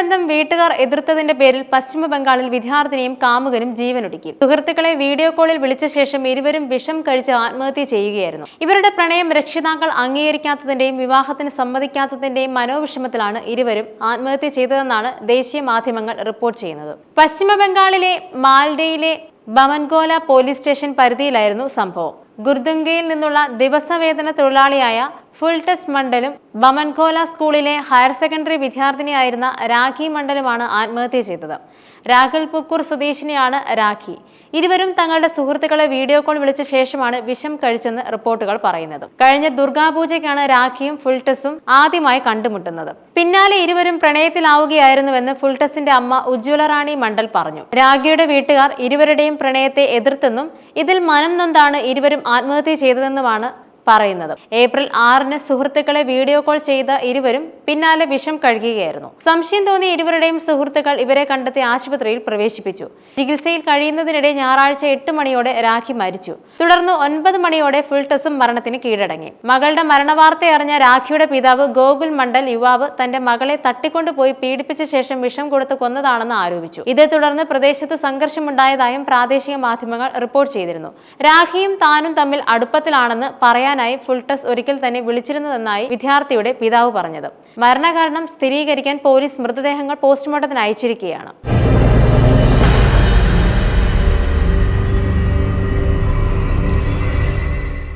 ബന്ധം വീട്ടുകാർ എതിർത്തതിന്റെ പേരിൽ പശ്ചിമ ബംഗാളിൽ വിദ്യാർത്ഥിനിയും കാമുകനും ജീവനൊടുക്കി. സുഹൃത്തുക്കളെ വീഡിയോ കോളിൽ വിളിച്ച ശേഷം ഇരുവരും വിഷം കഴിച്ച് ആത്മഹത്യ ചെയ്യുകയായിരുന്നു. ഇവരുടെ പ്രണയം രക്ഷിതാക്കൾ അംഗീകരിക്കാത്തതിന്റെയും വിവാഹത്തിന് സമ്മതിക്കാത്തതിന്റെയും മനോവിഷമത്തിലാണ് ഇരുവരും ആത്മഹത്യ ചെയ്തതെന്നാണ് ദേശീയ മാധ്യമങ്ങൾ റിപ്പോർട്ട് ചെയ്യുന്നത്. പശ്ചിമ ബംഗാളിലെ മാൽഡയിലെ ബമൻഗോല പോലീസ് സ്റ്റേഷൻ പരിധിയിലായിരുന്നു സംഭവം. ഗുർദുംഗയിൽ നിന്നുള്ള ദിവസവേതന തൊഴിലാളിയായ ഫുൾടെസ് മണ്ഡലും ബമൻഖോല സ്കൂളിലെ ഹയർ സെക്കൻഡറി വിദ്യാർത്ഥിനിയായിരുന്ന രാഖി മണ്ഡലുമാണ് ആത്മഹത്യ ചെയ്തത്. രാഘൽപുക്കൂർ സ്വദേശിനിയാണ് രാഖി. ഇരുവരും തങ്ങളുടെ സുഹൃത്തുക്കളെ വീഡിയോ കോൾ വിളിച്ച ശേഷമാണ് വിഷം കഴിച്ചെന്ന് റിപ്പോർട്ടുകൾ പറയുന്നത്. കഴിഞ്ഞ ദുർഗാപൂജയ്ക്കാണ് രാഖിയും ഫുൾ ടെസ്റ്റും ആദ്യമായി കണ്ടുമുട്ടുന്നത്. പിന്നാലെ ഇരുവരും പ്രണയത്തിലാവുകയായിരുന്നുവെന്ന് ഫുൾടെസിന്റെ അമ്മ ഉജ്ജ്വല റാണി മണ്ഡൽ പറഞ്ഞു. രാഖിയുടെ വീട്ടുകാർ ഇരുവരുടെയും പ്രണയത്തെ എതിർത്തെന്നും ഇതിൽ മനം നൊന്താണ് ഇരുവരും ആത്മഹത്യ ചെയ്തതെന്നുമാണ് പറയുന്നത്. ഏപ്രിൽ ആറിന് സുഹൃത്തുക്കളെ വീഡിയോ കോൾ ചെയ്ത ഇരുവരും പിന്നാലെ വിഷം കഴുകുകയായിരുന്നു. സംശയം തോന്നിയ ഇരുവരുടെയും സുഹൃത്തുക്കൾ ഇവരെ കണ്ടെത്തി ആശുപത്രിയിൽ പ്രവേശിപ്പിച്ചു. ചികിത്സയിൽ കഴിയുന്നതിനിടെ ഞായറാഴ്ച എട്ട് മണിയോടെ രാഖി മരിച്ചു. തുടർന്ന് ഒൻപത് മണിയോടെ ഫുൾ ടെസും മരണത്തിന് കീഴടങ്ങി. മകളുടെ മരണവാർത്ത അറിഞ്ഞ രാഖിയുടെ പിതാവ് ഗോകുൽ മണ്ഡൽ യുവാവ് തന്റെ മകളെ തട്ടിക്കൊണ്ടുപോയി പീഡിപ്പിച്ച ശേഷം വിഷം കൊടുത്ത് കൊന്നതാണെന്ന് ആരോപിച്ചു. ഇതേ തുടർന്ന് പ്രദേശത്ത് സംഘർഷമുണ്ടായതായും പ്രാദേശിക മാധ്യമങ്ങൾ റിപ്പോർട്ട് ചെയ്തിരുന്നു. രാഖിയും താനും തമ്മിൽ അടുപ്പത്തിലാണെന്ന് പറയാനായി ഫുൾട്ടസ് ഒരിക്കൽ തന്നെ വിളിച്ചിരുന്നതെന്നായി വിദ്യാർത്ഥിയുടെ പിതാവ് പറഞ്ഞത്. മരണകാരണം സ്ഥിരീകരിക്കാൻ പോലീസ് മൃതദേഹങ്ങൾ പോസ്റ്റ്മോർട്ടത്തിന് അയച്ചിരിക്കുകയാണ്.